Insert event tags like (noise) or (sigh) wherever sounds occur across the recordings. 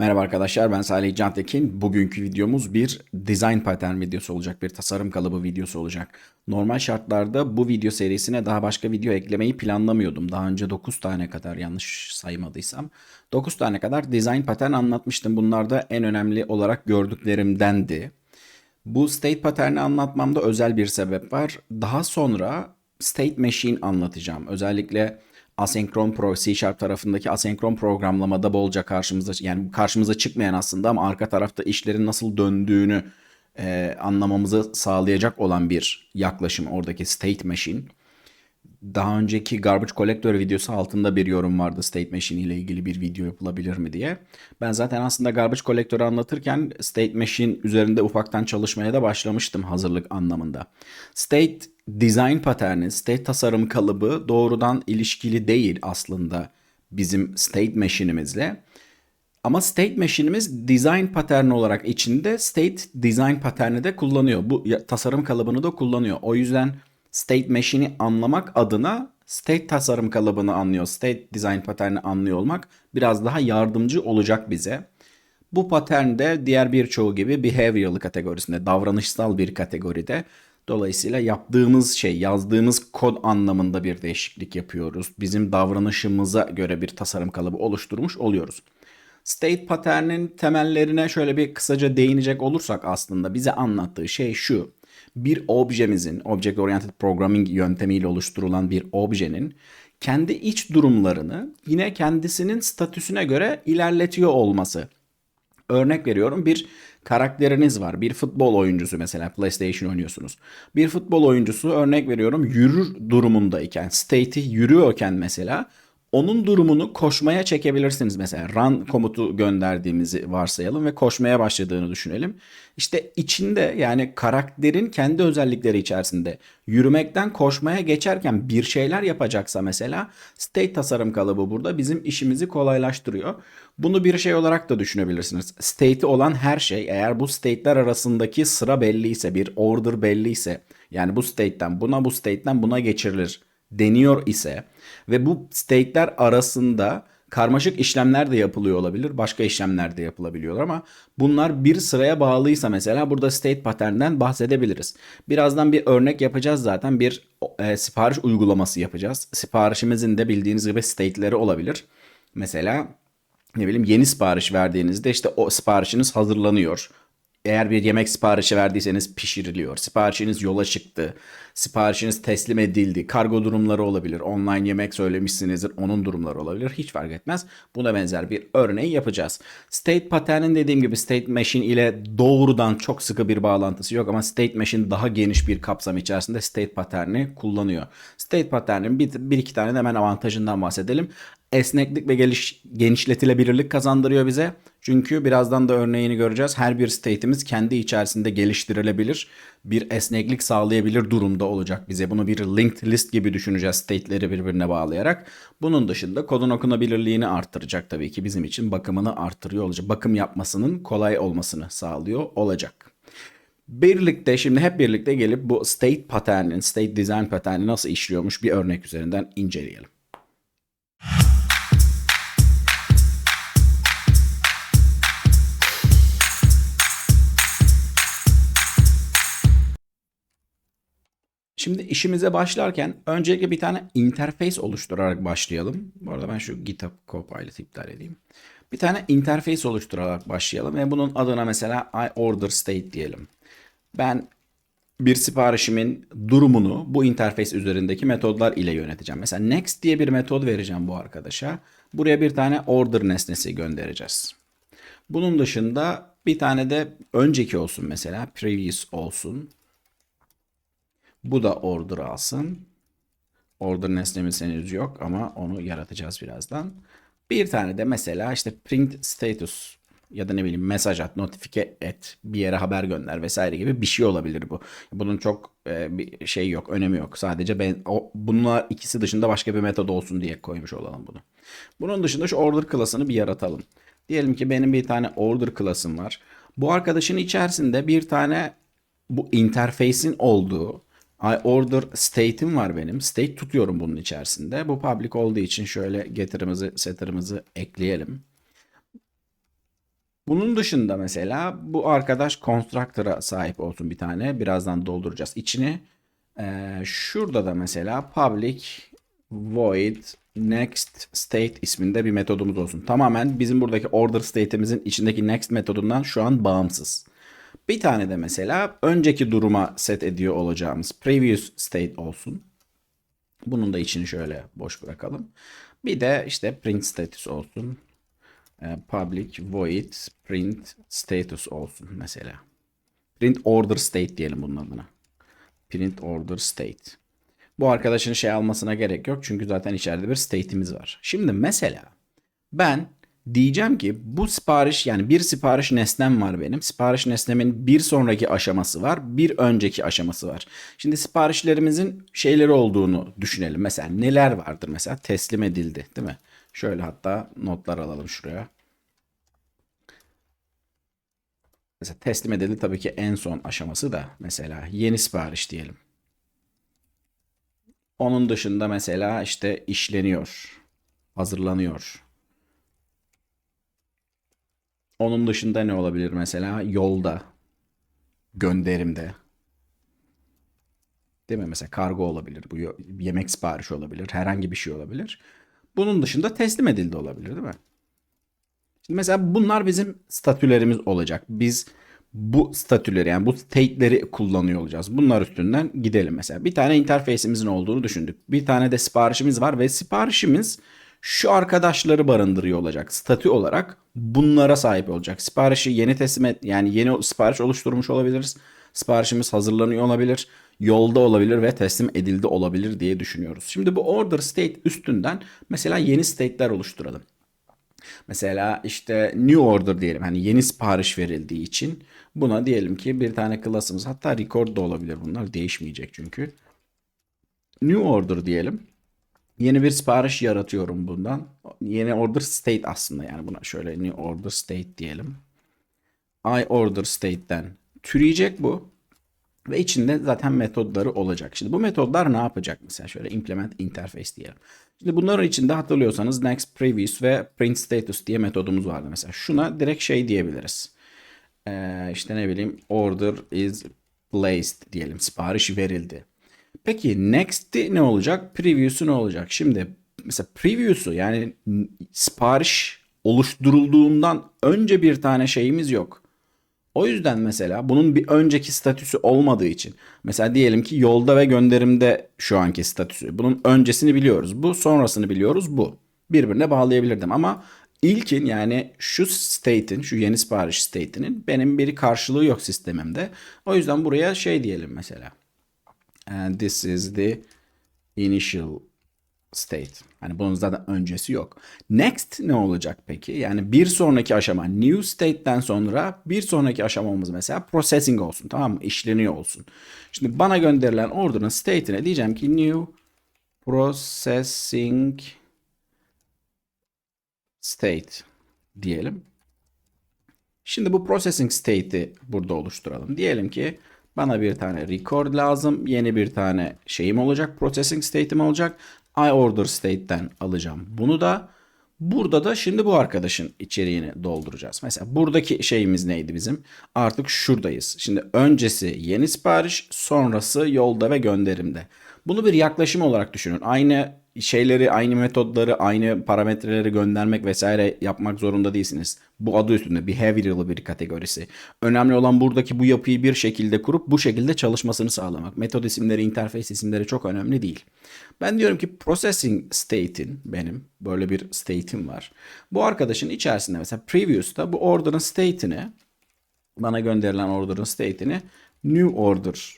Merhaba arkadaşlar ben Salih Cantekin. Bugünkü videomuz bir design pattern videosu olacak. Bir tasarım kalıbı videosu olacak. Normal şartlarda bu video serisine daha başka video eklemeyi planlamıyordum. Daha önce 9 tane kadar yanlış saymadıysam. 9 tane kadar design pattern anlatmıştım. Bunlar da en önemli olarak gördüklerimdendi. Bu state pattern'i anlatmamda özel bir sebep var. Daha sonra state machine anlatacağım. Özellikle asenkron pro C Sharp tarafındaki asenkron programlamada bolca karşımıza yani karşımıza çıkmayan aslında ama arka tarafta işlerin nasıl döndüğünü e, anlamamızı sağlayacak olan bir yaklaşım oradaki state machine. Daha önceki Garbage Collector videosu altında bir yorum vardı State Machine ile ilgili bir video yapılabilir mi diye. Ben zaten aslında Garbage Collector'ı anlatırken State Machine üzerinde ufaktan çalışmaya da başlamıştım hazırlık anlamında. State Design Pattern'i, State tasarım kalıbı doğrudan ilişkili değil aslında bizim State Machine'imizle. Ama state machine'imiz design pattern olarak içinde state design patterni de kullanıyor. Bu tasarım kalıbını da kullanıyor. O yüzden state machine'i anlamak adına state tasarım kalıbını anlıyor, state design patterni anlıyor olmak biraz daha yardımcı olacak bize. Bu patern de diğer birçoğu gibi behavioral kategorisinde, davranışsal bir kategoride. Dolayısıyla yaptığımız şey, yazdığımız kod anlamında bir değişiklik yapıyoruz. Bizim davranışımıza göre bir tasarım kalıbı oluşturmuş oluyoruz. State pattern'in temellerine şöyle bir kısaca değinecek olursak aslında bize anlattığı şey şu bir objemizin, Object Oriented Programming yöntemiyle oluşturulan bir objenin kendi iç durumlarını yine kendisinin statüsüne göre ilerletiyor olması. Örnek veriyorum bir karakteriniz var. Bir futbol oyuncusu mesela PlayStation oynuyorsunuz. Bir futbol oyuncusu örnek veriyorum yürür durumundayken, state'i yürüyorken mesela onun durumunu koşmaya çekebilirsiniz mesela. Run komutu gönderdiğimizi varsayalım ve koşmaya başladığını düşünelim. İşte içinde yani karakterin kendi özellikleri içerisinde yürümekten koşmaya geçerken bir şeyler yapacaksa mesela state tasarım kalıbı burada bizim işimizi kolaylaştırıyor. Bunu bir şey olarak da düşünebilirsiniz. State'i olan her şey eğer bu state'ler arasındaki sıra belliyse bir order belliyse yani bu state'ten buna bu state'ten buna geçirilir deniyor ise ve bu state'ler arasında karmaşık işlemler de yapılıyor olabilir. Başka işlemler de yapılabiliyorlar ama bunlar bir sıraya bağlıysa mesela burada state pattern'den bahsedebiliriz. Birazdan bir örnek yapacağız zaten. Bir e, sipariş uygulaması yapacağız. Siparişimizin de bildiğiniz gibi state'leri olabilir. Mesela ne bileyim yeni sipariş verdiğinizde işte o siparişiniz hazırlanıyor. Eğer bir yemek siparişi verdiyseniz pişiriliyor. Siparişiniz yola çıktı. Siparişiniz teslim edildi. Kargo durumları olabilir. Online yemek söylemişsinizdir. Onun durumları olabilir. Hiç fark etmez. Buna benzer bir örneği yapacağız. State pattern'in dediğim gibi state machine ile doğrudan çok sıkı bir bağlantısı yok ama state machine daha geniş bir kapsam içerisinde state pattern'i kullanıyor. State pattern'in bir, bir iki tane de hemen avantajından bahsedelim esneklik ve geliş, genişletilebilirlik kazandırıyor bize. Çünkü birazdan da örneğini göreceğiz. Her bir state'imiz kendi içerisinde geliştirilebilir. Bir esneklik sağlayabilir durumda olacak bize. Bunu bir linked list gibi düşüneceğiz state'leri birbirine bağlayarak. Bunun dışında kodun okunabilirliğini arttıracak tabii ki bizim için bakımını arttırıyor olacak. Bakım yapmasının kolay olmasını sağlıyor olacak. Birlikte şimdi hep birlikte gelip bu state pattern'in, state design pattern'i nasıl işliyormuş bir örnek üzerinden inceleyelim. Şimdi işimize başlarken öncelikle bir tane interface oluşturarak başlayalım. Bu arada ben şu GitHub Copilot iptal edeyim. Bir tane interface oluşturarak başlayalım ve bunun adına mesela I order state diyelim. Ben bir siparişimin durumunu bu interface üzerindeki metodlar ile yöneteceğim. Mesela next diye bir metod vereceğim bu arkadaşa. Buraya bir tane order nesnesi göndereceğiz. Bunun dışında bir tane de önceki olsun mesela previous olsun. Bu da order alsın. Order nesnemiz henüz yok ama onu yaratacağız birazdan. Bir tane de mesela işte print status ya da ne bileyim mesaj at, notifike et, bir yere haber gönder vesaire gibi bir şey olabilir bu. Bunun çok e, bir şey yok, önemi yok. Sadece ben o, bunlar ikisi dışında başka bir metod olsun diye koymuş olalım bunu. Bunun dışında şu order klasını bir yaratalım. Diyelim ki benim bir tane order klasım var. Bu arkadaşın içerisinde bir tane bu interface'in olduğu I order state'im var benim. State tutuyorum bunun içerisinde. Bu public olduğu için şöyle getter'ımızı, setter'ımızı ekleyelim. Bunun dışında mesela bu arkadaş constructor'a sahip olsun bir tane. Birazdan dolduracağız içini. Ee, şurada da mesela public void next state isminde bir metodumuz olsun. Tamamen bizim buradaki order state'imizin içindeki next metodundan şu an bağımsız. Bir tane de mesela önceki duruma set ediyor olacağımız previous state olsun. Bunun da içini şöyle boş bırakalım. Bir de işte print status olsun. Ee, public void print status olsun mesela. Print order state diyelim bunun adına. Print order state. Bu arkadaşın şey almasına gerek yok çünkü zaten içeride bir state'imiz var. Şimdi mesela ben diyeceğim ki bu sipariş yani bir sipariş nesnem var benim. Sipariş nesnemin bir sonraki aşaması var, bir önceki aşaması var. Şimdi siparişlerimizin şeyleri olduğunu düşünelim. Mesela neler vardır mesela teslim edildi, değil mi? Şöyle hatta notlar alalım şuraya. Mesela teslim edildi tabii ki en son aşaması da mesela yeni sipariş diyelim. Onun dışında mesela işte işleniyor, hazırlanıyor. Onun dışında ne olabilir mesela? Yolda, gönderimde. Değil mi? Mesela kargo olabilir, bu yemek siparişi olabilir, herhangi bir şey olabilir. Bunun dışında teslim edildi olabilir, değil mi? Şimdi mesela bunlar bizim statülerimiz olacak. Biz bu statüleri yani bu state'leri kullanıyor olacağız. Bunlar üstünden gidelim mesela. Bir tane interface'imizin olduğunu düşündük. Bir tane de siparişimiz var ve siparişimiz şu arkadaşları barındırıyor olacak. Statü olarak bunlara sahip olacak. Siparişi yeni teslim et yani yeni sipariş oluşturmuş olabiliriz. Siparişimiz hazırlanıyor olabilir, yolda olabilir ve teslim edildi olabilir diye düşünüyoruz. Şimdi bu order state üstünden mesela yeni state'ler oluşturalım. Mesela işte new order diyelim. Hani yeni sipariş verildiği için buna diyelim ki bir tane class'ımız hatta record da olabilir bunlar değişmeyecek çünkü. New order diyelim. Yeni bir sipariş yaratıyorum bundan. Yeni order state aslında yani buna şöyle new order state diyelim. I order state'ten türeyecek bu. Ve içinde zaten metodları olacak. Şimdi bu metodlar ne yapacak? Mesela şöyle implement interface diyelim. Şimdi bunların içinde hatırlıyorsanız next previous ve print status diye metodumuz vardı. Mesela şuna direkt şey diyebiliriz. Ee, işte ne bileyim order is placed diyelim. Sipariş verildi. Peki next'i ne olacak? Preview'su ne olacak? Şimdi mesela preview'su yani sipariş oluşturulduğundan önce bir tane şeyimiz yok. O yüzden mesela bunun bir önceki statüsü olmadığı için mesela diyelim ki yolda ve gönderimde şu anki statüsü. Bunun öncesini biliyoruz. Bu sonrasını biliyoruz bu. Birbirine bağlayabilirdim ama ilkin yani şu state'in şu yeni sipariş state'inin benim bir karşılığı yok sistemimde. O yüzden buraya şey diyelim mesela. And this is the initial state. Hani bunun zaten öncesi yok. Next ne olacak peki? Yani bir sonraki aşama new state'ten sonra bir sonraki aşamamız mesela processing olsun tamam mı? İşleniyor olsun. Şimdi bana gönderilen order'ın state'ine diyeceğim ki new processing state diyelim. Şimdi bu processing state'i burada oluşturalım. Diyelim ki bana bir tane record lazım. Yeni bir tane şeyim olacak. Processing state'im olacak. I order state'ten alacağım. Bunu da burada da şimdi bu arkadaşın içeriğini dolduracağız. Mesela buradaki şeyimiz neydi bizim? Artık şuradayız. Şimdi öncesi yeni sipariş, sonrası yolda ve gönderimde. Bunu bir yaklaşım olarak düşünün. Aynı şeyleri, aynı metodları, aynı parametreleri göndermek vesaire yapmak zorunda değilsiniz. Bu adı üstünde behavioral bir kategorisi. Önemli olan buradaki bu yapıyı bir şekilde kurup bu şekilde çalışmasını sağlamak. Metod isimleri, interface isimleri çok önemli değil. Ben diyorum ki processing state'in benim böyle bir state'im var. Bu arkadaşın içerisinde mesela previous'ta bu order'ın state'ini bana gönderilen order'ın state'ini new order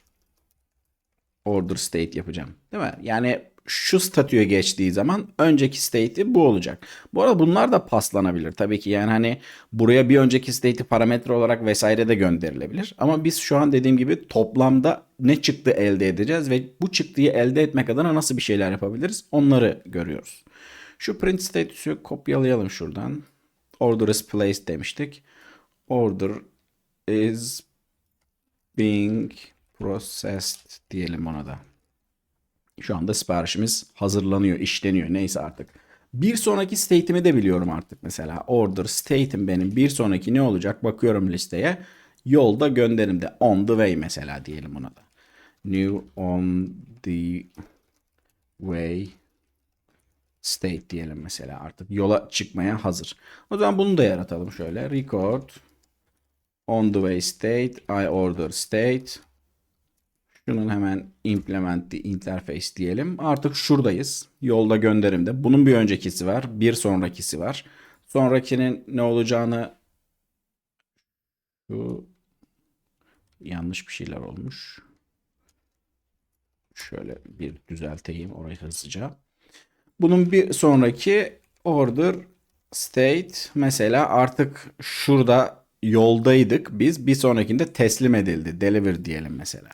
order state yapacağım. Değil mi? Yani şu statüye geçtiği zaman önceki state'i bu olacak. Bu arada bunlar da paslanabilir. Tabii ki yani hani buraya bir önceki state'i parametre olarak vesaire de gönderilebilir. Ama biz şu an dediğim gibi toplamda ne çıktı elde edeceğiz ve bu çıktıyı elde etmek adına nasıl bir şeyler yapabiliriz onları görüyoruz. Şu print status'u kopyalayalım şuradan. Order is placed demiştik. Order is being processed diyelim ona da. Şu anda siparişimiz hazırlanıyor, işleniyor neyse artık. Bir sonraki state'imi de biliyorum artık mesela. Order state'im benim bir sonraki ne olacak? Bakıyorum listeye. Yolda gönderimde on the way mesela diyelim buna da. New on the way state diyelim mesela artık yola çıkmaya hazır. O zaman bunu da yaratalım şöyle. Record on the way state I order state şunun hemen implement the interface diyelim. Artık şuradayız. Yolda gönderimde. Bunun bir öncekisi var. Bir sonrakisi var. Sonrakinin ne olacağını şu yanlış bir şeyler olmuş. Şöyle bir düzelteyim orayı hızlıca. Bunun bir sonraki order state mesela artık şurada yoldaydık biz. Bir sonrakinde teslim edildi. Deliver diyelim mesela.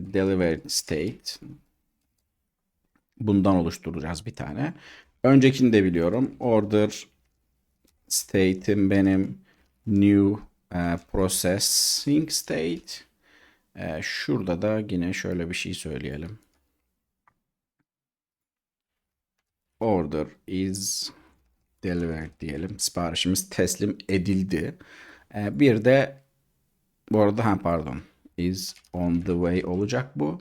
Deliver state. Bundan oluşturacağız bir tane. Öncekini de biliyorum. Order state'im benim new e, processing state. E, şurada da yine şöyle bir şey söyleyelim. Order is delivered diyelim. Siparişimiz teslim edildi. E, bir de bu arada ha pardon is on the way olacak bu.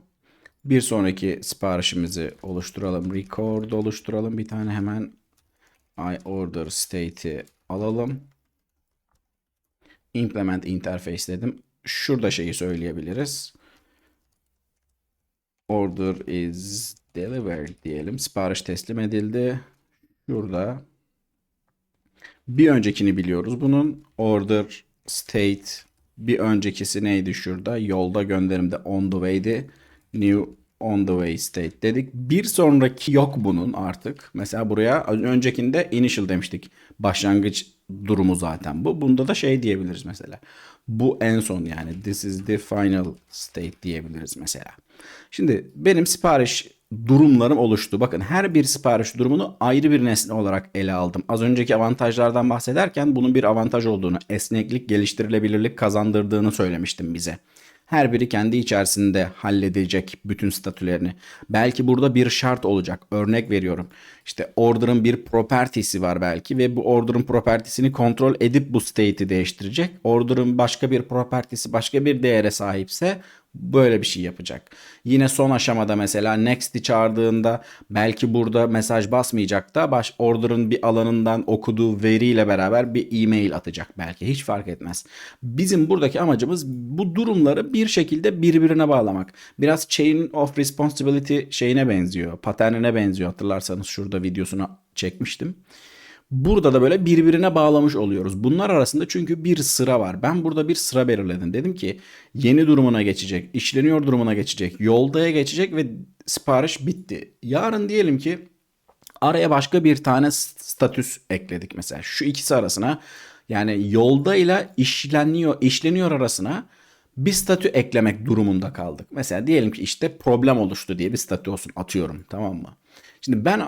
Bir sonraki siparişimizi oluşturalım. Record oluşturalım. Bir tane hemen I order state'i alalım. Implement interface dedim. Şurada şeyi söyleyebiliriz. Order is delivered diyelim. Sipariş teslim edildi. Şurada bir öncekini biliyoruz bunun. Order state bir öncekisi neydi şurada? Yolda gönderimde on the way'di. New on the way state dedik. Bir sonraki yok bunun artık. Mesela buraya öncekinde initial demiştik. Başlangıç durumu zaten bu. Bunda da şey diyebiliriz mesela. Bu en son yani this is the final state diyebiliriz mesela. Şimdi benim sipariş durumlarım oluştu. Bakın her bir sipariş durumunu ayrı bir nesne olarak ele aldım. Az önceki avantajlardan bahsederken bunun bir avantaj olduğunu, esneklik, geliştirilebilirlik kazandırdığını söylemiştim bize. Her biri kendi içerisinde halledecek bütün statülerini. Belki burada bir şart olacak. Örnek veriyorum. İşte order'ın bir property'si var belki ve bu order'ın property'sini kontrol edip bu state'i değiştirecek. Order'ın başka bir property'si başka bir değere sahipse böyle bir şey yapacak. Yine son aşamada mesela next'i çağırdığında belki burada mesaj basmayacak da baş order'ın bir alanından okuduğu veriyle beraber bir e-mail atacak belki hiç fark etmez. Bizim buradaki amacımız bu durumları bir şekilde birbirine bağlamak. Biraz chain of responsibility şeyine benziyor. Paternine benziyor hatırlarsanız şurada videosunu çekmiştim. Burada da böyle birbirine bağlamış oluyoruz. Bunlar arasında çünkü bir sıra var. Ben burada bir sıra belirledim. Dedim ki yeni durumuna geçecek, işleniyor durumuna geçecek, yoldaya geçecek ve sipariş bitti. Yarın diyelim ki araya başka bir tane statüs ekledik mesela. Şu ikisi arasına yani yolda ile işleniyor, işleniyor arasına bir statü eklemek durumunda kaldık. Mesela diyelim ki işte problem oluştu diye bir statü olsun atıyorum tamam mı? Şimdi ben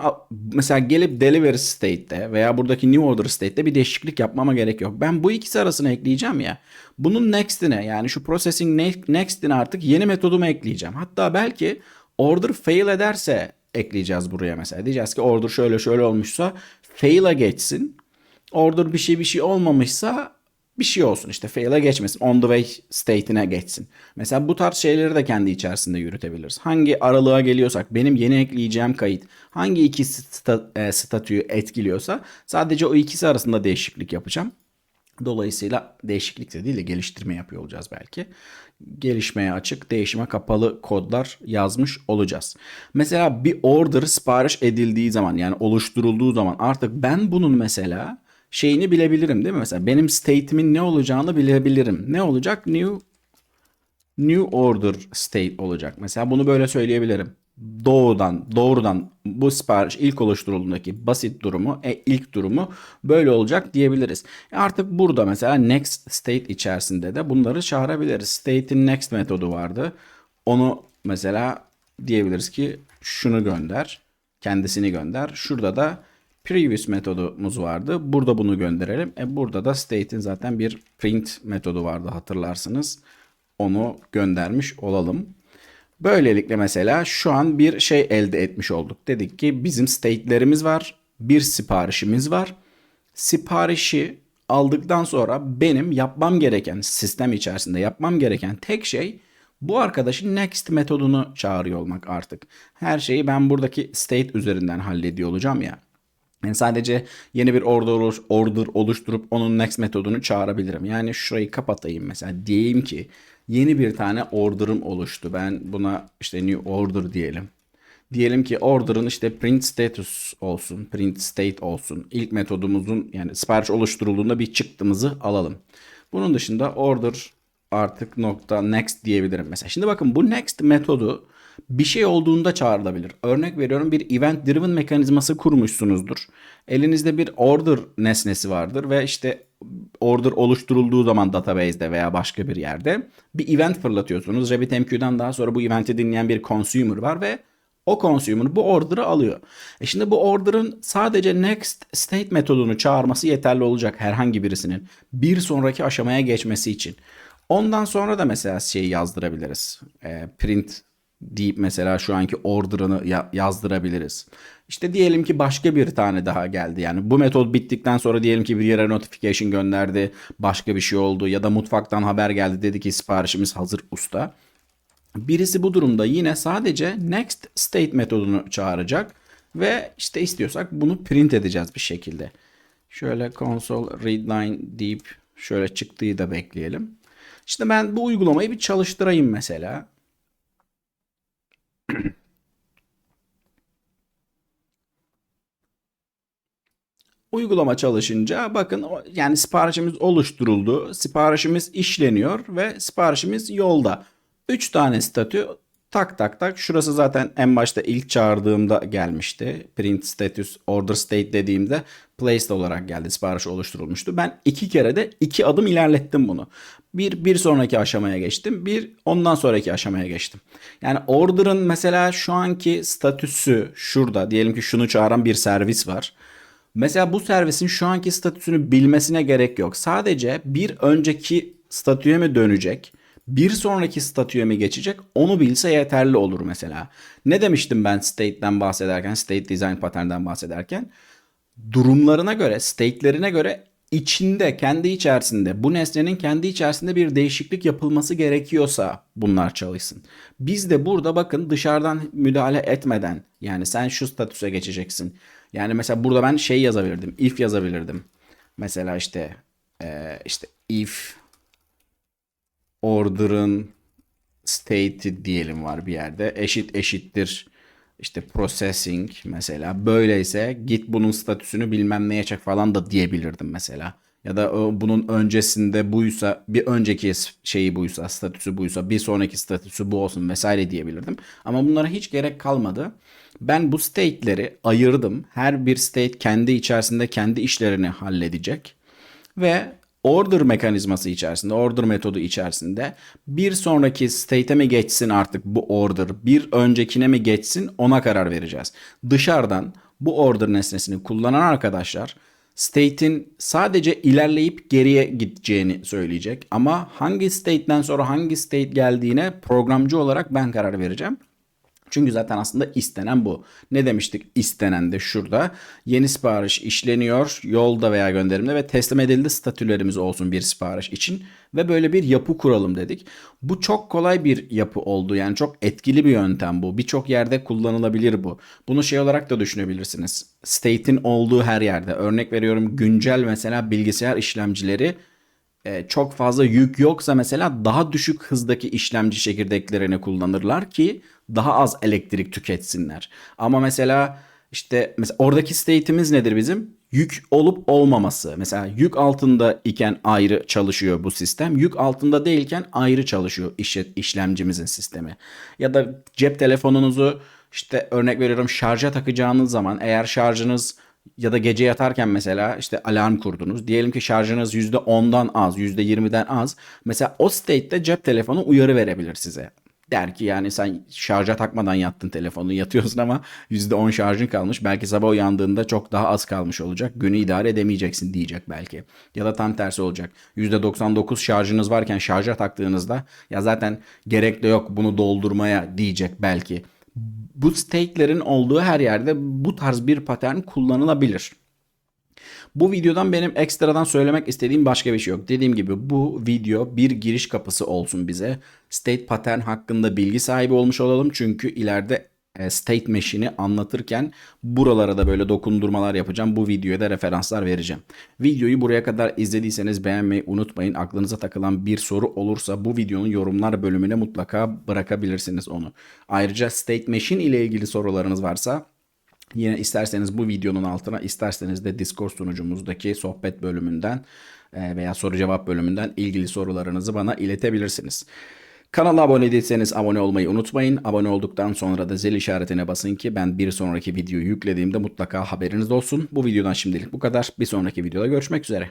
mesela gelip delivery state'te veya buradaki new order state'te bir değişiklik yapmama gerek yok. Ben bu ikisi arasına ekleyeceğim ya. Bunun next'ine yani şu processing next'ine artık yeni metodumu ekleyeceğim. Hatta belki order fail ederse ekleyeceğiz buraya mesela. Diyeceğiz ki order şöyle şöyle olmuşsa fail'a geçsin. Order bir şey bir şey olmamışsa bir şey olsun işte fail'e geçmesin. On the way state'ine geçsin. Mesela bu tarz şeyleri de kendi içerisinde yürütebiliriz. Hangi aralığa geliyorsak benim yeni ekleyeceğim kayıt hangi iki sta, e, statüyü etkiliyorsa sadece o ikisi arasında değişiklik yapacağım. Dolayısıyla değişiklik de değil de geliştirme yapıyor olacağız belki. Gelişmeye açık, değişime kapalı kodlar yazmış olacağız. Mesela bir order sipariş edildiği zaman yani oluşturulduğu zaman artık ben bunun mesela şeyini bilebilirim değil mi? Mesela benim state'imin ne olacağını bilebilirim. Ne olacak? New new order state olacak. Mesela bunu böyle söyleyebilirim. Doğrudan doğrudan bu sipariş ilk oluşturulduğundaki basit durumu, e, ilk durumu böyle olacak diyebiliriz. E artık burada mesela next state içerisinde de bunları çağırabiliriz. State'in next metodu vardı. Onu mesela diyebiliriz ki şunu gönder, kendisini gönder. Şurada da previous metodumuz vardı. Burada bunu gönderelim. E burada da state'in zaten bir print metodu vardı hatırlarsınız. Onu göndermiş olalım. Böylelikle mesela şu an bir şey elde etmiş olduk. Dedik ki bizim state'lerimiz var. Bir siparişimiz var. Siparişi aldıktan sonra benim yapmam gereken sistem içerisinde yapmam gereken tek şey bu arkadaşın next metodunu çağırıyor olmak artık. Her şeyi ben buradaki state üzerinden hallediyor olacağım ya. Yani sadece yeni bir order, oluş, order oluşturup onun next metodunu çağırabilirim. Yani şurayı kapatayım mesela. Diyeyim ki yeni bir tane order'ım oluştu. Ben buna işte new order diyelim. Diyelim ki order'ın işte print status olsun, print state olsun. İlk metodumuzun yani sipariş oluşturulduğunda bir çıktımızı alalım. Bunun dışında order artık nokta next diyebilirim mesela. Şimdi bakın bu next metodu bir şey olduğunda çağrılabilir. Örnek veriyorum bir event driven mekanizması kurmuşsunuzdur. Elinizde bir order nesnesi vardır ve işte order oluşturulduğu zaman database'de veya başka bir yerde bir event fırlatıyorsunuz. RabbitMQ'dan daha sonra bu eventi dinleyen bir consumer var ve o consumer bu order'ı alıyor. E şimdi bu order'ın sadece next state metodunu çağırması yeterli olacak herhangi birisinin bir sonraki aşamaya geçmesi için. Ondan sonra da mesela şeyi yazdırabiliriz. E, print deyip mesela şu anki order'ını ya- yazdırabiliriz. İşte diyelim ki başka bir tane daha geldi. Yani bu metod bittikten sonra diyelim ki bir yere notification gönderdi. Başka bir şey oldu ya da mutfaktan haber geldi dedi ki siparişimiz hazır usta. Birisi bu durumda yine sadece next state metodunu çağıracak ve işte istiyorsak bunu print edeceğiz bir şekilde. Şöyle console readline deyip şöyle çıktığı da bekleyelim. İşte ben bu uygulamayı bir çalıştırayım mesela. (clears throat) Uygulama çalışınca bakın yani siparişimiz oluşturuldu. Siparişimiz işleniyor ve siparişimiz yolda. 3 tane statü tak tak tak. Şurası zaten en başta ilk çağırdığımda gelmişti. Print status order state dediğimde placed olarak geldi. Sipariş oluşturulmuştu. Ben iki kere de iki adım ilerlettim bunu. Bir, bir sonraki aşamaya geçtim. Bir ondan sonraki aşamaya geçtim. Yani order'ın mesela şu anki statüsü şurada. Diyelim ki şunu çağıran bir servis var. Mesela bu servisin şu anki statüsünü bilmesine gerek yok. Sadece bir önceki statüye mi dönecek, bir sonraki statüye mi geçecek onu bilse yeterli olur mesela. Ne demiştim ben state'den bahsederken, state design pattern'den bahsederken? Durumlarına göre, state'lerine göre içinde, kendi içerisinde, bu nesnenin kendi içerisinde bir değişiklik yapılması gerekiyorsa bunlar çalışsın. Biz de burada bakın dışarıdan müdahale etmeden yani sen şu statüse geçeceksin. Yani mesela burada ben şey yazabilirdim, if yazabilirdim. Mesela işte işte if order'ın state'i diyelim var bir yerde. Eşit eşittir işte processing mesela. Böyleyse git bunun statüsünü bilmem neye çek falan da diyebilirdim mesela. Ya da bunun öncesinde buysa bir önceki şeyi buysa statüsü buysa bir sonraki statüsü bu olsun vesaire diyebilirdim. Ama bunlara hiç gerek kalmadı. Ben bu state'leri ayırdım. Her bir state kendi içerisinde kendi işlerini halledecek. Ve order mekanizması içerisinde, order metodu içerisinde bir sonraki state'e mi geçsin artık bu order, bir öncekine mi geçsin ona karar vereceğiz. Dışarıdan bu order nesnesini kullanan arkadaşlar state'in sadece ilerleyip geriye gideceğini söyleyecek. Ama hangi state'den sonra hangi state geldiğine programcı olarak ben karar vereceğim. Çünkü zaten aslında istenen bu. Ne demiştik istenen de şurada. Yeni sipariş işleniyor yolda veya gönderimde ve teslim edildi statülerimiz olsun bir sipariş için. Ve böyle bir yapı kuralım dedik. Bu çok kolay bir yapı oldu. Yani çok etkili bir yöntem bu. Birçok yerde kullanılabilir bu. Bunu şey olarak da düşünebilirsiniz. State'in olduğu her yerde. Örnek veriyorum güncel mesela bilgisayar işlemcileri e, çok fazla yük yoksa mesela daha düşük hızdaki işlemci çekirdeklerini kullanırlar ki daha az elektrik tüketsinler. Ama mesela işte mesela oradaki state'imiz nedir bizim? Yük olup olmaması. Mesela yük altında iken ayrı çalışıyor bu sistem. Yük altında değilken ayrı çalışıyor iş, işlemcimizin sistemi. Ya da cep telefonunuzu işte örnek veriyorum şarja takacağınız zaman eğer şarjınız ya da gece yatarken mesela işte alarm kurdunuz. Diyelim ki şarjınız %10'dan az, %20'den az. Mesela o state'te cep telefonu uyarı verebilir size. Der ki yani sen şarja takmadan yattın telefonu yatıyorsun ama %10 şarjın kalmış. Belki sabah uyandığında çok daha az kalmış olacak. Günü idare edemeyeceksin diyecek belki. Ya da tam tersi olacak. %99 şarjınız varken şarja taktığınızda ya zaten gerek de yok bunu doldurmaya diyecek belki. Bu state'lerin olduğu her yerde bu tarz bir patern kullanılabilir. Bu videodan benim ekstradan söylemek istediğim başka bir şey yok. Dediğim gibi bu video bir giriş kapısı olsun bize. State pattern hakkında bilgi sahibi olmuş olalım. Çünkü ileride state machine'i anlatırken buralara da böyle dokundurmalar yapacağım. Bu videoya da referanslar vereceğim. Videoyu buraya kadar izlediyseniz beğenmeyi unutmayın. Aklınıza takılan bir soru olursa bu videonun yorumlar bölümüne mutlaka bırakabilirsiniz onu. Ayrıca state machine ile ilgili sorularınız varsa Yine isterseniz bu videonun altına isterseniz de Discord sunucumuzdaki sohbet bölümünden e, veya soru cevap bölümünden ilgili sorularınızı bana iletebilirsiniz. Kanala abone değilseniz abone olmayı unutmayın. Abone olduktan sonra da zil işaretine basın ki ben bir sonraki videoyu yüklediğimde mutlaka haberiniz olsun. Bu videodan şimdilik bu kadar. Bir sonraki videoda görüşmek üzere.